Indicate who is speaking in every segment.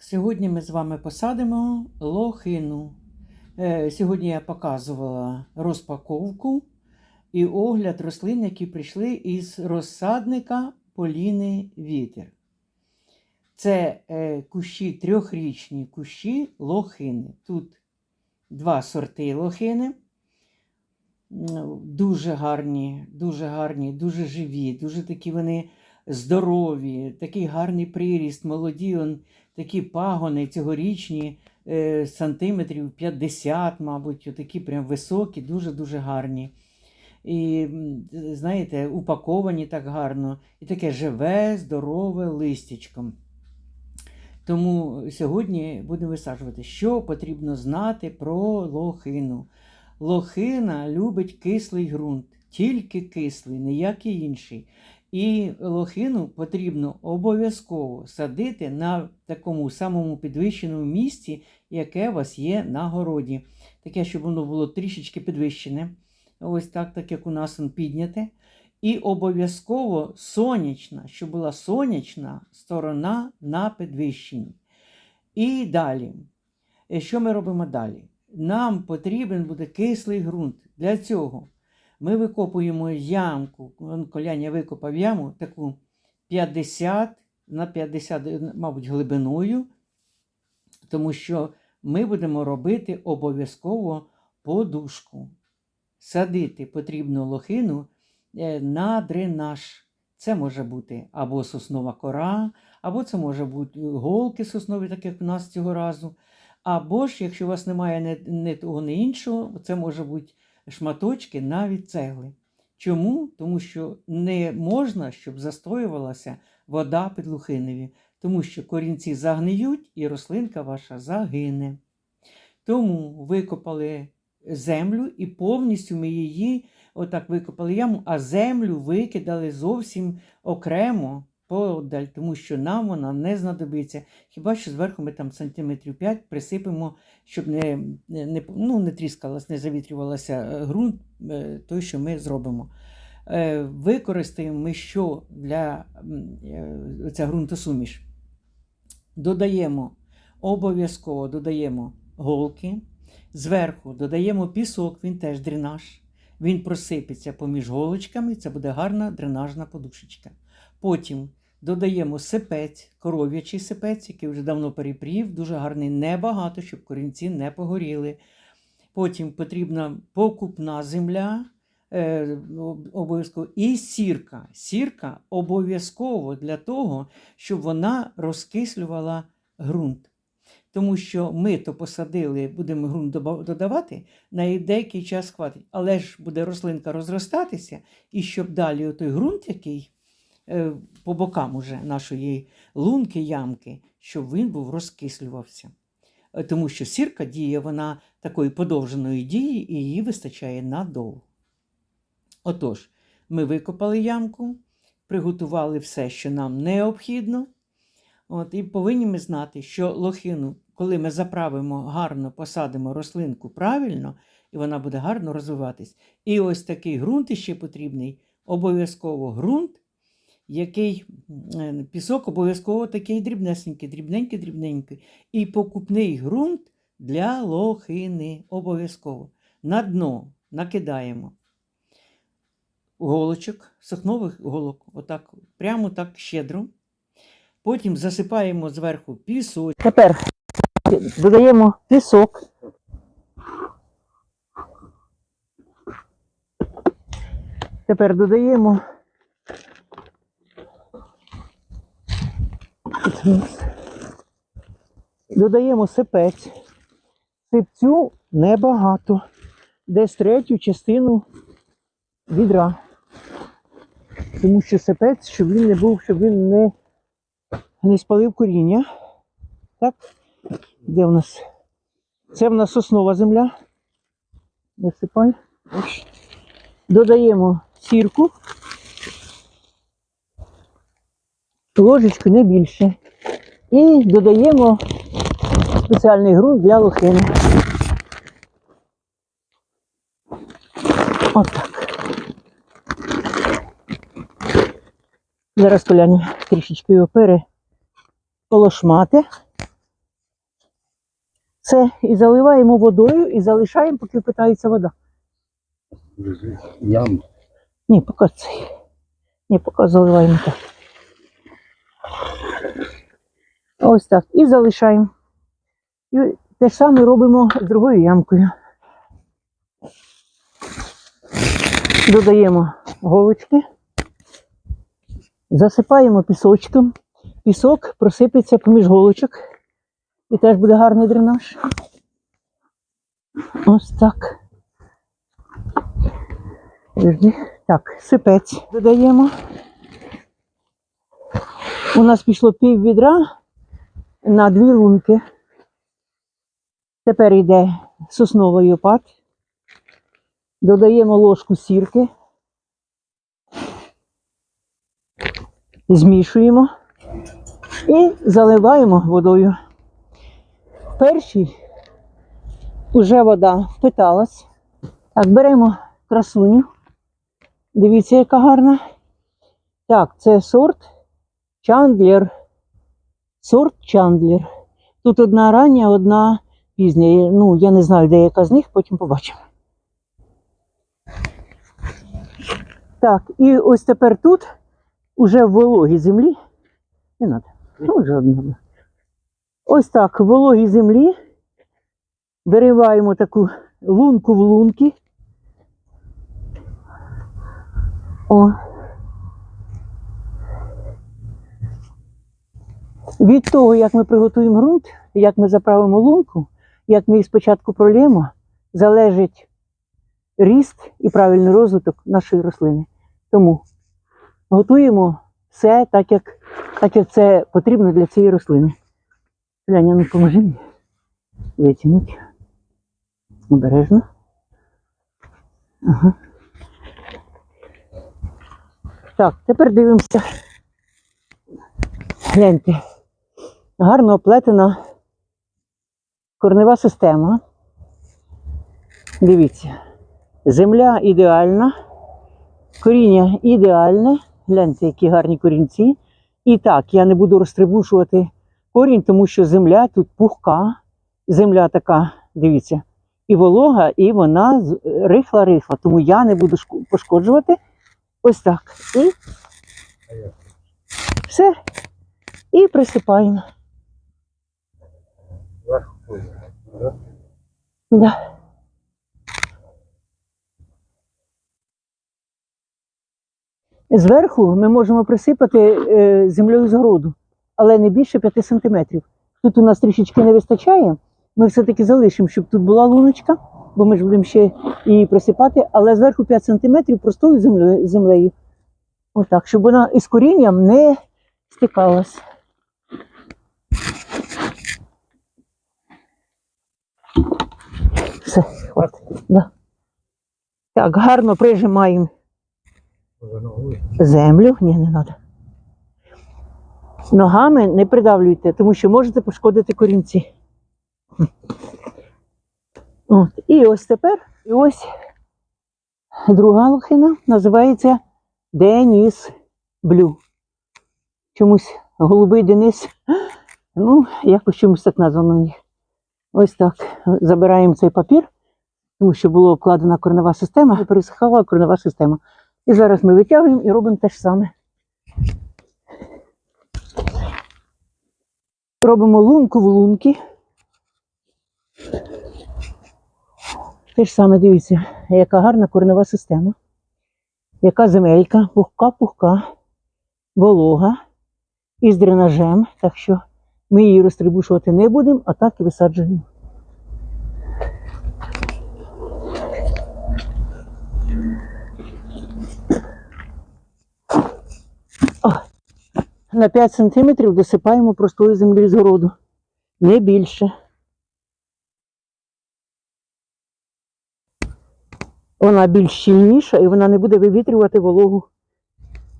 Speaker 1: Сьогодні ми з вами посадимо лохину. Е, Сьогодні я показувала розпаковку і огляд рослин, які прийшли із розсадника Поліни Вітер. Це е, кущі трьохрічні кущі лохини. Тут два сорти лохини. Дуже гарні, дуже гарні, дуже живі, дуже такі вони здорові, такий гарний приріст, молоді, он, такі пагони цьогорічні, е, сантиметрів 50, мабуть, такі прям високі, дуже-дуже гарні. І, знаєте, упаковані так гарно, і таке живе, здорове листячком. Тому сьогодні будемо висаджувати, що потрібно знати про лохину. Лохина любить кислий ґрунт, тільки кислий, ніякий інший. І лохину потрібно обов'язково садити на такому самому підвищеному місці, яке у вас є на городі. Таке, щоб воно було трішечки підвищене. Ось так, так як у нас он підняте. І обов'язково сонячна, щоб була сонячна сторона на підвищенні. І далі. Е, Що ми робимо далі? Нам потрібен буде кислий ґрунт. Для цього ми викопуємо ямку. Коляня викопав яму таку 50 на 50, е, мабуть, глибиною, тому що ми будемо робити обов'язково подушку. Садити потрібно лохину е, на дренаж. Це може бути або соснова кора, або це може бути голки соснові, так як у нас цього разу. Або ж, якщо у вас немає не, не того, не іншого, це може бути шматочки навіть цегли. Чому? Тому що не можна, щоб застоювалася вода під лухиневі, тому що корінці загниють і рослинка ваша загине. Тому викопали землю і повністю ми її отак викопали яму, а землю викидали зовсім окремо подаль, тому що нам вона не знадобиться. Хіба що зверху ми там сантиметрів 5 присипемо, щоб не, не, ну, не тріскалась, не завітрювалася е, ґрунт, е, той, що ми зробимо. Е, Використаємо ми що для ця ґрунтосуміш? Додаємо обов'язково додаємо голки. Зверху додаємо пісок, він теж дренаж. Він просипеться поміж голочками, це буде гарна дренажна подушечка. Потім додаємо сипець, коров'ячий сипець, який вже давно перепрів, дуже гарний, небагато, щоб корінці не погоріли. Потім потрібна покупна земля, е, обов'язково, і сірка. Сірка обов'язково для того, щоб вона розкислювала ґрунт. Тому що ми то посадили, будемо ґрунт додавати, на деякий час хватить. Але ж буде рослинка розростатися, і щоб далі той ґрунт, який по бокам уже нашої лунки, ямки, щоб він був розкислювався. Е, Тому що сірка діє, вона такої подовженої дії, і її вистачає надовго. Отож, ми викопали ямку, приготували все, що нам необхідно. От, і повинні ми знати, що лохину, коли ми заправимо гарно, посадимо рослинку правильно, і вона буде гарно розвиватись. І ось такий ґрунт іще потрібний, обов'язково ґрунт, який пісок обов'язково такий дрібнесенький, дрібненький, дрібненький. І покупний ґрунт для лохини обов'язково. На дно накидаємо голочок, сохнових голок, отак, прямо так щедро. Потім засипаємо зверху пісок. Тепер додаємо пісок. Тепер додаємо. Додаємо сипець. Сипцю небагато. Десь третю частину відра. Тому що сипець, щоб він не був, щоб він не не спалив коріння. Так? Де в нас? Це в нас основа земля. Висипай. Додаємо сірку. Ложечку не більше. І додаємо спеціальний ґрунт для лохини. Отак. Зараз Коляня трішечки його пере полошмати. Все, і заливаємо водою і залишаємо, поки впитається вода. Ні, поки це. Ні, поки заливаємо так. Ось так. І залишаємо. І те ж саме робимо з другою ямкою. Додаємо голочки, засипаємо пісочком. Пісок просипеться поміж голочок. І теж буде гарний дренаж. Ось так. Так, сипець додаємо. У нас пішло пів відра на дві лунки. Тепер йде сосновий опад. Додаємо ложку сірки. Змішуємо і заливаємо водою. Перший вже вода впиталась. Так, беремо красуню. Дивіться, яка гарна. Так, це сорт Чандлер. Сорт Чандлер. Тут одна рання, одна пізня. Ну, я не знаю, де яка з них, потім побачимо. Так, і ось тепер тут, уже в вологій землі. Не треба. Ну, вже одна. Ось так, в вологій землі. Вириваємо таку лунку в лунки. О. Від того, як ми приготуємо ґрунт, як ми заправимо лунку, як ми її спочатку пролємо, залежить ріст і правильний розвиток нашої рослини. Тому готуємо все так, як, так, як це потрібно для цієї рослини. Ляня, ну поможи мені витягнути. Обережно. Ага. Так, тепер дивимося. Гляньте. Гарно оплетена корнева система. Дивіться. Земля ідеальна, коріння ідеальне. Гляньте, які гарні корінці. І так, я не буду розтрибушувати корінь, тому що земля тут пухка. Земля така, дивіться, і волога, і вона рихла-рихла. Тому я не буду пошкоджувати. Ось так. І все. І присипаємо. Да. Зверху ми можемо присипати е, землею з городу, але не більше 5 сантиметрів. Тут у нас трішечки не вистачає. Ми все-таки залишимо, щоб тут була луночка, бо ми ж будемо ще її присипати, але зверху 5 сантиметрів простою землею. землею. Отак, щоб вона із корінням не стикалась. Все, хватить. Да. Так, гарно прижимаємо землю. Ні, не треба. Ногами не придавлюйте, тому що можете пошкодити корінці. От. І ось тепер, і ось друга лохина називається Деніс Блю. Чомусь голубий Денис. Ну, якось чомусь так названо них. Ось так. Забираємо цей папір, тому що була обкладена коренева система, пересихала коренева система. І зараз ми витягуємо і робимо те ж саме. Робимо лунку в лунки. Те ж саме дивіться, яка гарна коренева система, яка земелька, пухка-пухка, волога із дренажем. Так що ми її розтрибушувати не будемо, а так і висаджуємо. На 5 см досипаємо простої землі з городу. Не більше. Вона більш щільніша і вона не буде вивітрювати вологу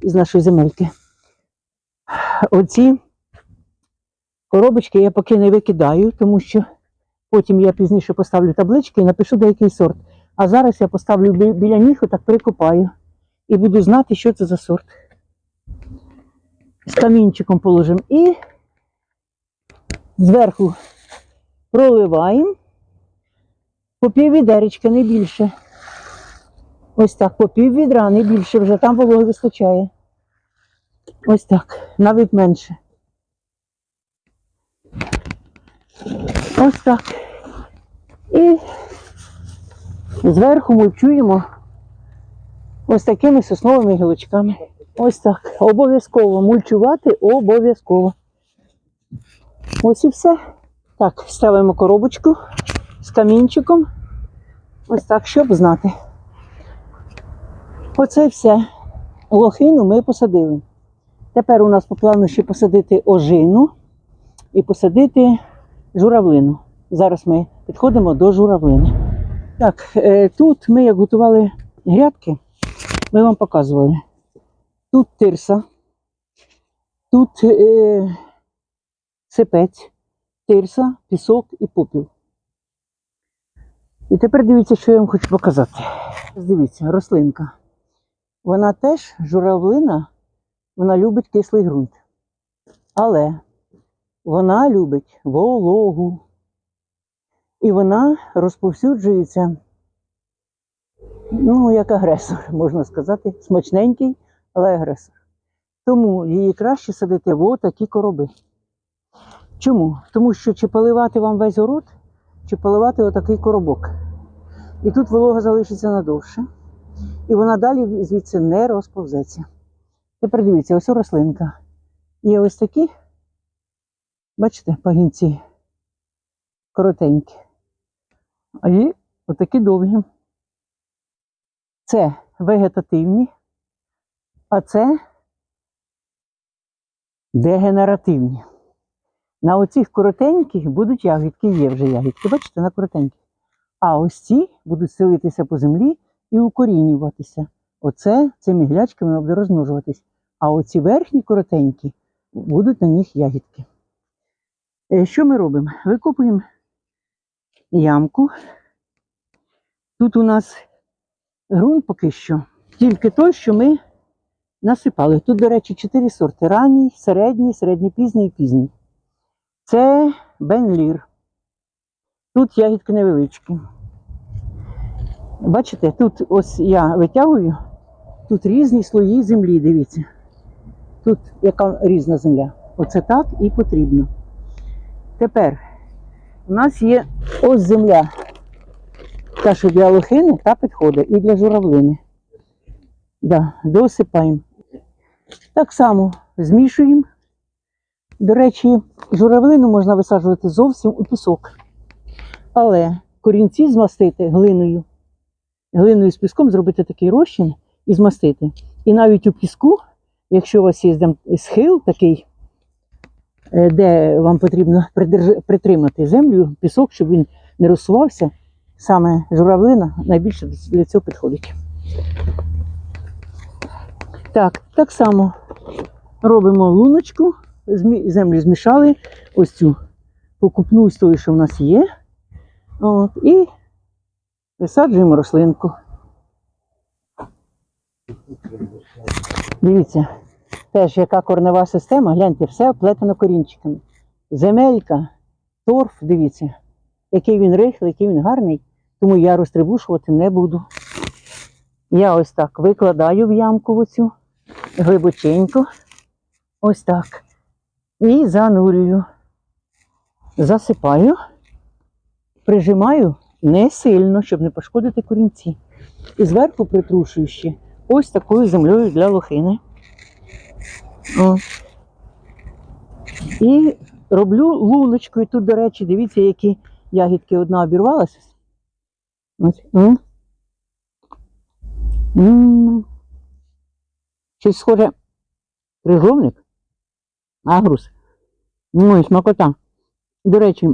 Speaker 1: із нашої земельки. Оці коробочки я поки не викидаю, тому що потім я пізніше поставлю таблички і напишу деякий сорт. А зараз я поставлю бі- біля них, отак прикопаю. І буду знати, що це за сорт. З камінчиком положимо. І зверху проливаємо по пів відеречка, не більше. Ось так, по пів відра, не більше, вже там вологи вистачає. Ось так, навіть менше. Ось так. І зверху мульчуємо ось такими сосновими гілочками. Ось так. Обов'язково мульчувати обов'язково. Ось і все. Так, ставимо коробочку з камінчиком. Ось так, щоб знати. Оце і все. Лохину ми посадили. Тепер у нас по плану ще посадити ожину і посадити журавлину. Зараз ми підходимо до журавлини. Так, е, тут ми як готували грядки, ми вам показували. Тут тирса, тут е, сипець, тирса, пісок і попіл. І тепер дивіться, що я вам хочу показати. Дивіться, рослинка. Вона теж журавлина, вона любить кислий ґрунт. Але вона любить вологу. І вона розповсюджується, ну, як агресор, можна сказати, смачненький, але агресор. Тому її краще садити в отакі короби. Чому? Тому що чи поливати вам весь город, чи поливати отакий коробок. І тут волога залишиться надовше. І вона далі звідси не розповзеться. Тепер дивіться, ось рослинка. Є ось такі, бачите, пагінці коротенькі. А є отакі довгі. Це вегетативні, а це дегенеративні. На оцих коротеньких будуть ягідки, є вже ягідки, бачите, на коротеньких. А ось ці будуть селитися по землі і укорінюватися. Оце цими воно буде розмножуватись. А оці верхні коротенькі будуть на них ягідки. Е, Що ми робимо? Викопуємо ямку. Тут у нас ґрунт поки що, тільки той, що ми насипали. Тут, до речі, чотири сорти: ранній, середній, середньопізній і пізній. Це бенлір. Тут ягідки невеличкі. Бачите, тут ось я витягую, тут різні слої землі, дивіться. Тут яка різна земля. Оце так і потрібно. Тепер у нас є ось земля. Та, що для лохини, та підходить і для журавлини. Да, досипаємо. Так само змішуємо. До речі, журавлину можна висаджувати зовсім у пісок. Але корінці змастити глиною. Глиною з піском зробити такий розчин і змастити. І навіть у піску, якщо у вас є схил такий, де вам потрібно притримати землю, пісок, щоб він не розсувався, саме журавлина найбільше для цього підходить. Так, так само робимо луночку, землю змішали, ось цю покупну з тою, що в нас є. От, і висаджуємо рослинку. Дивіться, теж яка корнева система, гляньте, все оплетено корінчиками. Земелька, торф, дивіться, який він рихлий, який він гарний, тому я розтрибушувати не буду. Я ось так викладаю в ямку оцю глибоченько, ось так. І занурюю. Засипаю, прижимаю не сильно, щоб не пошкодити корінці. І зверху притрушую ще ось такою землею для лохини. О. І роблю луночкою. Тут, до речі, дивіться, які ягідки одна обірвалася. Щось схоже крижовник, агрус. Ну і смакота. До речі,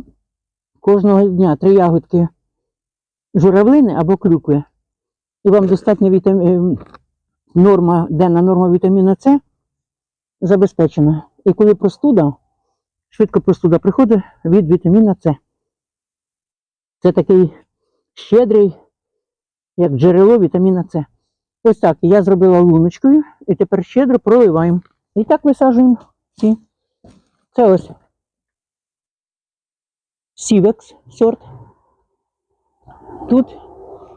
Speaker 1: кожного дня три ягодки журавлини або клюкви. І вам достатня вітам... е, норма, денна норма вітаміна С забезпечена. І коли простуда, швидко простуда приходить від вітаміна С. Це такий щедрий, як джерело вітаміна С. Ось так я зробила луночкою і тепер щедро проливаємо. І так висаджуємо ці. Це ось
Speaker 2: Сівекс сорт. Тут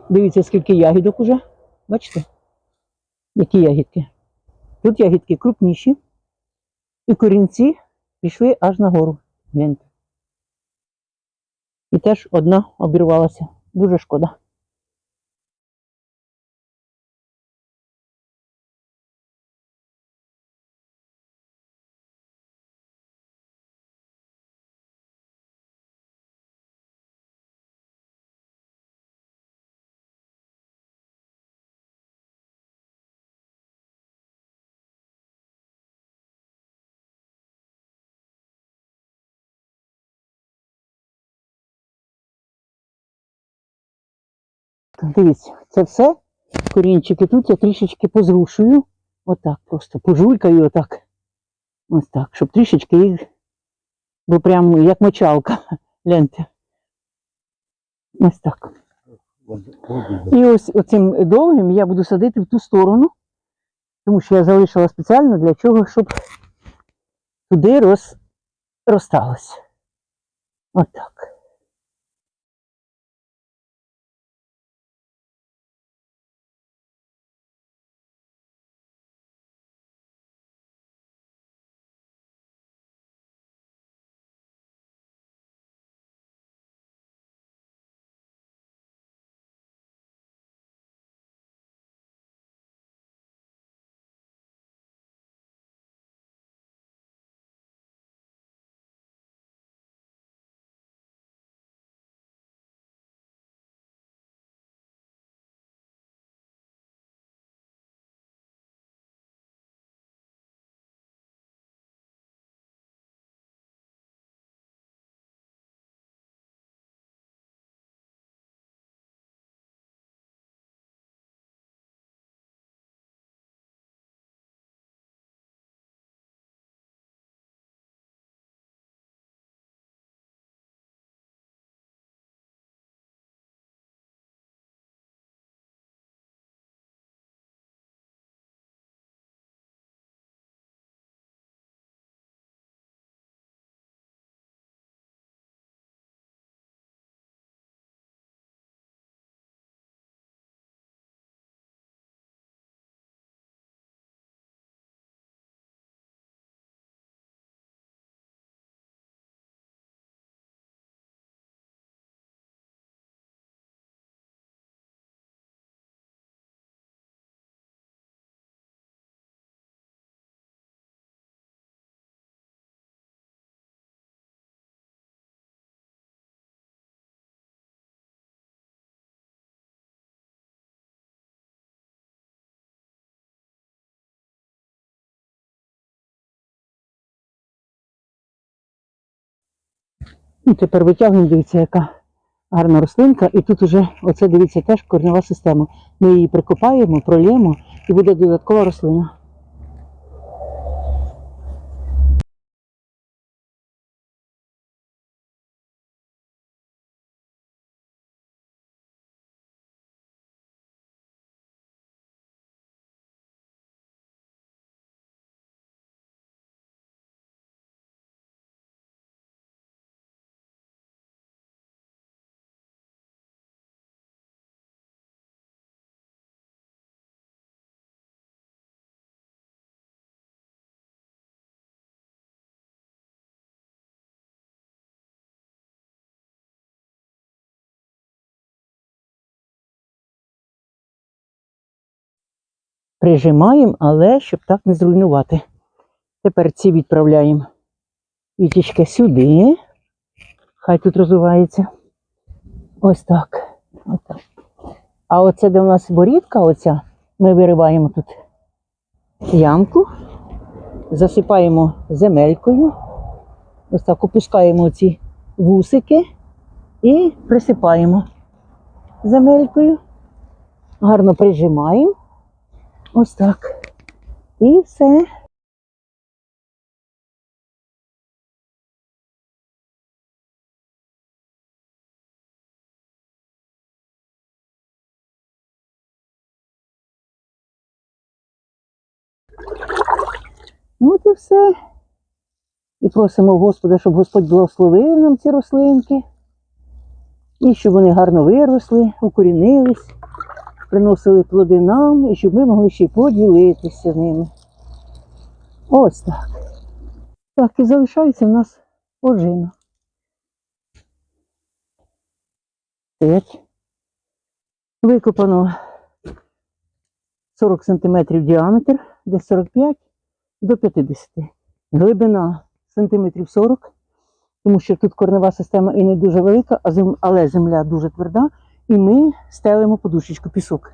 Speaker 2: дивіться, скільки ягідок уже. Бачите? Які ягідки? Тут ягідки крупніші. І корінці пішли аж нагору. Гляньте. І теж одна обірвалася. Дуже шкода. Дивіться, це все корінчики. Тут я трішечки позрушую. Отак просто пожулькаю отак. Ось так, щоб трішечки їх, бо прямо як мочалка. Гляньте. Ось так. І ось оцим довгим я буду садити в ту сторону, тому що я залишила спеціально для чого, щоб туди роз, розсталось. Отак. Ну, тепер витягнемо, дивіться, яка гарна рослинка. І тут уже, оце дивіться, теж корнева система. Ми її прикопаємо, прольємо і буде додаткова рослина. Прижимаємо, але щоб так не зруйнувати. Тепер ці відправляємо вітічки сюди. Хай тут розвивається. Ось так. Отак. А оце, де у нас борідка, оця, ми вириваємо тут ямку, засипаємо земелькою, ось так опускаємо ці вусики і присипаємо земелькою. Гарно прижимаємо. Ось так. І все. Ну, от і все. І просимо Господа, щоб Господь благословив нам ці рослинки. І щоб вони гарно виросли, укорінились, приносили плоди нам, і щоб ми могли ще й поділитися ними. Ось так. Так, і залишається в нас ожина. Викопано 40 см діаметр, десь 45 до 50. Глибина сантиметрів 40, тому що тут корнева система і не дуже велика, але земля дуже тверда, і ми стелимо подушечку пісок.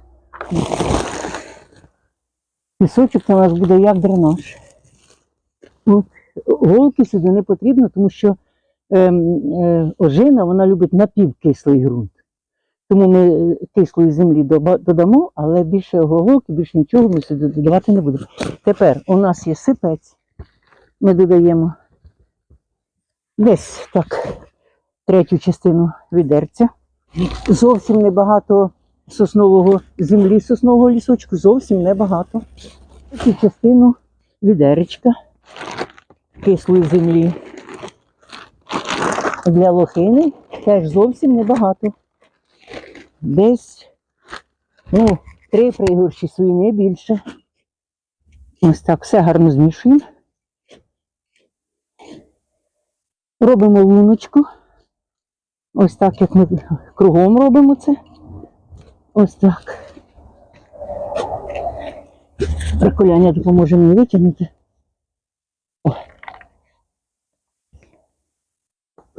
Speaker 2: Пісочок у нас буде як дренаж. От. Голки сюди не потрібно, тому що ем, е, ожина вона любить напівкислий ґрунт. Тому ми е, кислої землі додамо, але більше голки, більше нічого ми сюди додавати не будемо. Тепер у нас є сипець. Ми додаємо десь так третю частину відерця. Зовсім небагато соснового землі, соснового лісочку, зовсім небагато. Третю частину відеречка кислої землі. Для лохини теж зовсім небагато. Десь ну, три пригорші свої, не більше. Ось так все гарно змішуємо. Робимо луночку. Ось так, як ми кругом робимо це. Ось так. Приколяння допоможе мені витягнути. О.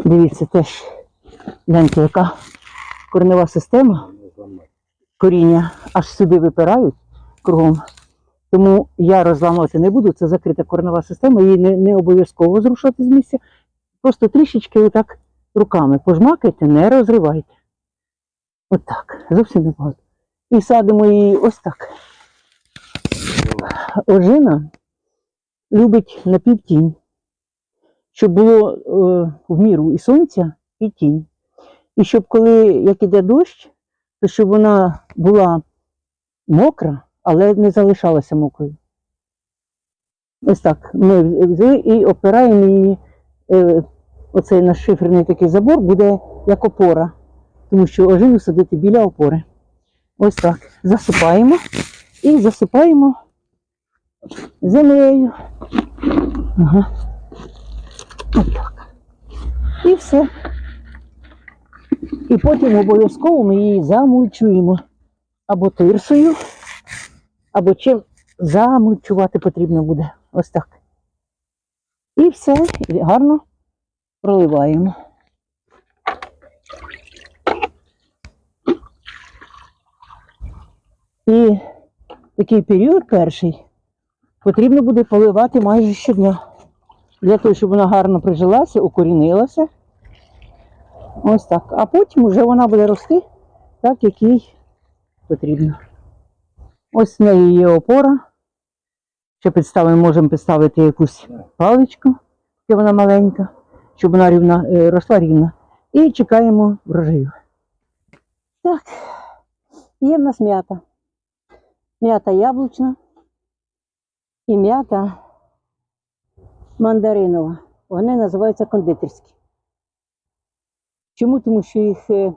Speaker 2: Дивіться, теж гляньте, яка коренева система. Коріння аж сюди випирають кругом. Тому я розламувати не буду, це закрита коренева система, її не, не обов'язково зрушати з місця. Просто трішечки отак руками пожмакайте, не розривайте. Отак, зовсім небагато. І садимо її ось так. Ожина любить напівтінь, щоб було е, в міру і сонця, і тінь. І щоб коли як іде дощ, то щоб вона була мокра, але не залишалася мокрою. Ось так. Ми взяли і опираємо її. Е, оцей наш шиферний такий забор буде як опора, тому що ожину садити біля опори. Ось так. Засипаємо і засипаємо землею. Ага. Ось так. І все. І потім обов'язково ми її замульчуємо або тирсою, або чим замульчувати потрібно буде. Ось так. І все, гарно проливаємо. І такий період перший потрібно буде поливати майже щодня. Для того, щоб вона гарно прижилася, укорінилася. Ось так. А потім вже вона буде рости так, як їй потрібно. Ось в неї є опора. Ще підставимо, можемо підставити якусь паличку, де вона маленька, щоб вона рівна, е, росла рівна. І чекаємо врожаю. Так, є в нас м'ята. М'ята яблучна і м'ята мандаринова. Вони називаються кондитерські. Чому? Тому що їх е,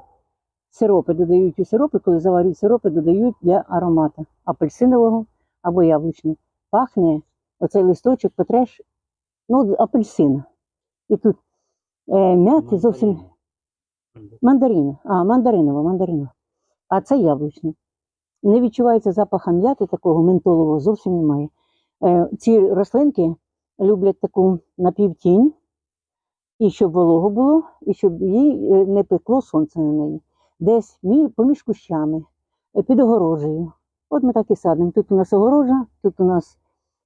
Speaker 2: сиропи додають у сиропи, коли заварюють сиропи, додають для аромату апельсинового або яблучного. Пахне оцей листочок потреш, ну, апельсина. І тут е, м'яти зовсім мандарина. А, мандаринова, мандаринова. А це яблучне. Не відчувається запаха м'яти такого ментолового зовсім немає. Е, ці рослинки люблять таку напівтінь, і щоб волого було, і щоб їй е, не пекло сонце на неї. Десь поміж кущами, е, під огорожею. От ми так і садимо. Тут у нас огорожа, тут у нас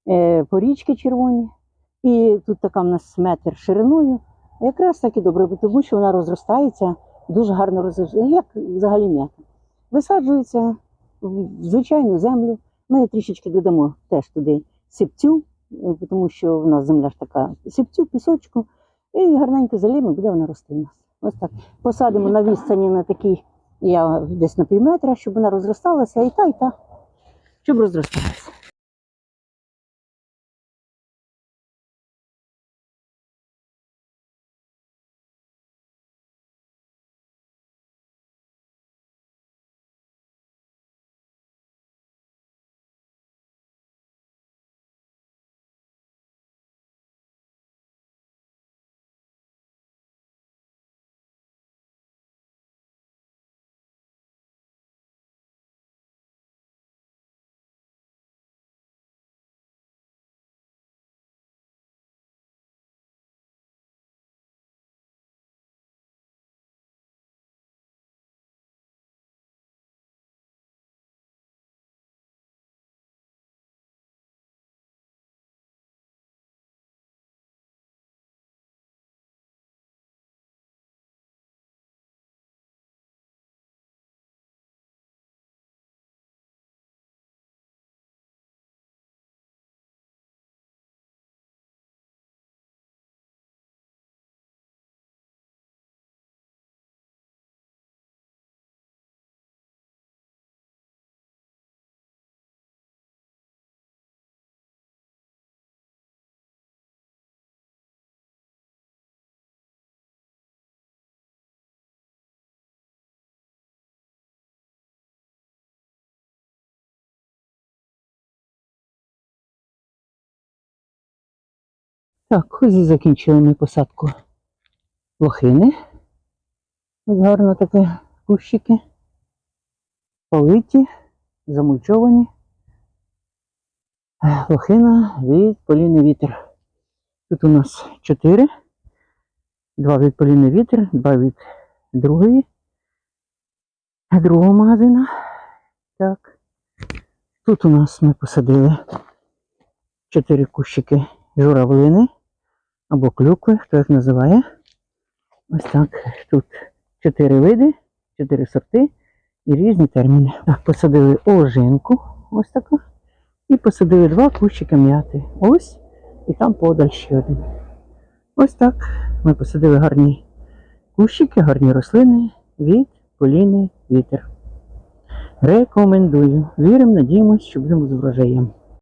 Speaker 2: е, порічки червоні, і тут така в нас метр шириною. Якраз так і добре, тому що вона розростається, дуже гарно розростається, як взагалі м'ята. Висаджується в звичайну землю. Ми трішечки додамо теж туди сипцю, е, тому що в нас земля ж така сипцю, пісочку, і гарненько заліємо, буде вона рости у нас. Ось так. Посадимо на відстані на такий, я десь на пів метра, щоб вона розросталася, і та, і та, щоб розросталася. Так, ось і закінчили ми посадку лохини. Ось гарно таке кущики. Политі, замульчовані. Лохина від Поліни Вітер. Тут у нас чотири. Два від Поліни Вітер, два від другої. Другого магазина. Так. Тут у нас ми посадили чотири кущики журавлини або клюкви, хто їх називає. Ось так. Тут чотири види, чотири сорти і різні терміни. Так, посадили ожинку, ось таку. І посадили два кущики м'яти. Ось і там подаль ще один. Ось так. Ми посадили гарні кущики, гарні рослини від Поліни Вітер. Рекомендую. Віримо, надіємося, що будемо з врожаєм.